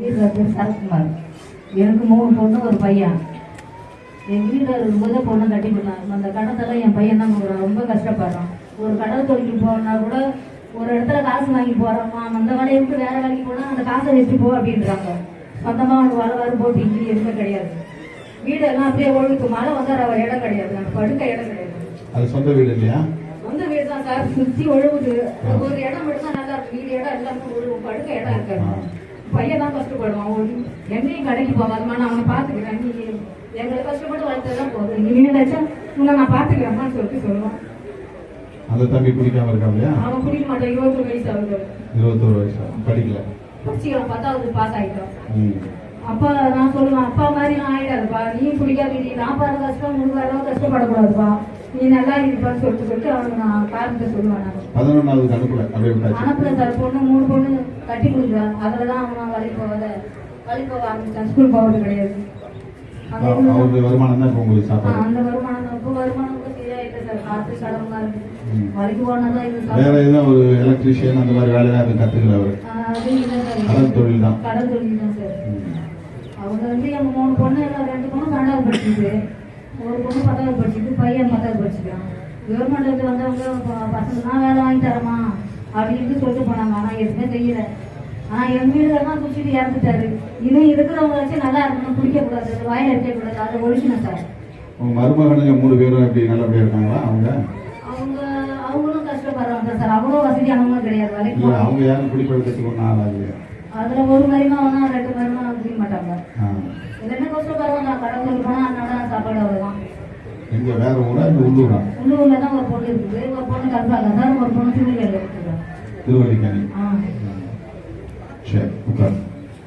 வீட்டில் பேர் சரத்குமார் எனக்கு மூணு பொண்ணு ஒரு பையன். எங்கள் வீட்டில் இருக்கும்போது பொண்ணை கட்டி பண்ணாங்க அந்த கடத்தெல்லாம் என் பையன் தான் கொடுக்குறான். ரொம்ப கஷ்டப்படுறான். ஒரு கடல் தொழிலுக்கு போகணுன்னா கூட ஒரு இடத்துல காசு வாங்கி போகிறோமா அந்த வேலையை விட்டு வேற வேலைக்கு போனால் அந்த காசை வச்சு போ அப்படின்றாங்க. சொந்தமாக அவனுக்கு வர வர போட்டு இங்கே எதுவுமே கிடையாது. வீடு எல்லாம் அப்படியே ஒழுக்கு. மழை வந்தால் அவ இடம் கிடையாது. படுக்க இடம் கிடையாது. அது சொந்த வீடு இல்லையா? சொந்த வீடு தான் சார். சுற்றி ஒழுகுது. ஒரு இடம் மட்டும் நல்லா இருக்கு. வீடு இடம் எல்லாமே ஒழுகும். படுக்க இடம் இருக்காது. பையன் தான் கஷ்டப்படுவான். ஒரு என்னையும் கடைக்கு போகாதமா நான் அவனை பார்த்துக்கிறேன். நீ எங்களை கஷ்டப்பட்டு வளர்த்ததான் போதும். நீ வீடாச்சும் உன்னை நான் பார்த்துக்கிறேம்மான்னு சொல்லிட்டு சொல்லுவான். அந்த தம்பி குடிக்காம இருக்கா இல்லையா? அவன் குடிக்க மாட்டான். இருபத்தொரு வயசு ஆகுது. இருபத்தோரு வயசு படிக்கல. படிச்சுக்கலாம் பத்தாவது பாஸ் ஆகிட்டோம் ம். அப்பா நான் சொல்லுவேன் அப்பா மாதிரி நான் ஆயிடாதுப்பா. நீ குடிக்காத நீ நான் பாரு கஷ்டம் வேற கஷ்டப்படக்கூடாதுப்பா. நீ நல்லா இருப்பான்னு சொல்லிட்டு சொல்லிட்டு அவனுக்கு நான் காரணத்தை சொல்லுவேன் நான். பதினொன்றாவது அனுப்பல அப்படியே விட்டாச்சு அனுப்புற சார் பொண்ணு மூணு பொண்ணு கட்டி கொடுக்குறான் அதில் தான் அவன் வேலைக்கு போகாத வேலைக்கு போக ஆரம்பிச்சான். ஸ்கூல் போகிறது கிடையாது. அந்த அவ- இதுல- அவருடைய வருமானம் தான் இப்போ உங்களுக்கு ஆ, சாப்பாடு அந்த வருமானம் தான். இப்போ வருமானம் கூட சரியா இல்லை சார். காற்று கடவுளா இருக்கு. வேலைக்கு போனாதான் இது வேற எதுவும் ஒரு எலக்ட்ரிஷியன் அந்த மாதிரி கத்துக்கல அவரு? சார். கடல் தொழில் தான். கடல் தொழில் தான் சார். ம். அவங்க வந்து எங்க மூணு பொண்ணு எல்லாம் ரெண்டு பொண்ணு பன்னெண்டாவது படிச்சுது ஒரு பொண்ணு பத்தாவது படிச்சுது பையன் பத்தாவது படிச்சுக்கிறான். கவர்மெண்ட் வந்து வந்தவங்க ப- பசங்க வேலை வாங்கி தரமா? அப்படின்னு சொல்லிட்டு போனாங்க. ஆனா எதுவுமே செய்யல ஆனா எங்க வீடுலாம் குடிச்சிட்டு இறந்துட்டாரு. இன்னும் இருக்கிறவங்க வச்சு நல்லா இருக்கணும். குடிக்க கூடாது வாயில வைக்க கூடாது அதை ஒழிக்கணும் சார். உங்க மருமகனுங்க மூணு பேரும் எப்படி நல்லபடியா இருக்காங்களா? அவங்க? அவங்க அவங்களும் கஷ்டப்படுறாங்க சார். அவ்வளோ வசதியானவங்க கிடையாது. வேலைக்கு போறாங்க. அவங்க யாரும் குடிப்பழக்கத்துக்கு ஒன்றும் ஆளாகலையா அதுல ஒரு மருமகனா ரெண்டு மருமகனா குடிக்க மாட்டாங்க. எல்லாமே கஷ்டப்படுறாங்க. நான் கடல் தொழில் எங்க வேற ஊரா இந்த உள்ளூரா? உள்ளூர்ல தான் ஒரு பொண்ணு இருக்குது. ஒரு பொண்ணு ஒரு திருநெல்வேலியில் இருக்குது. திருவள்ளிக்கணி சரி உட்கார்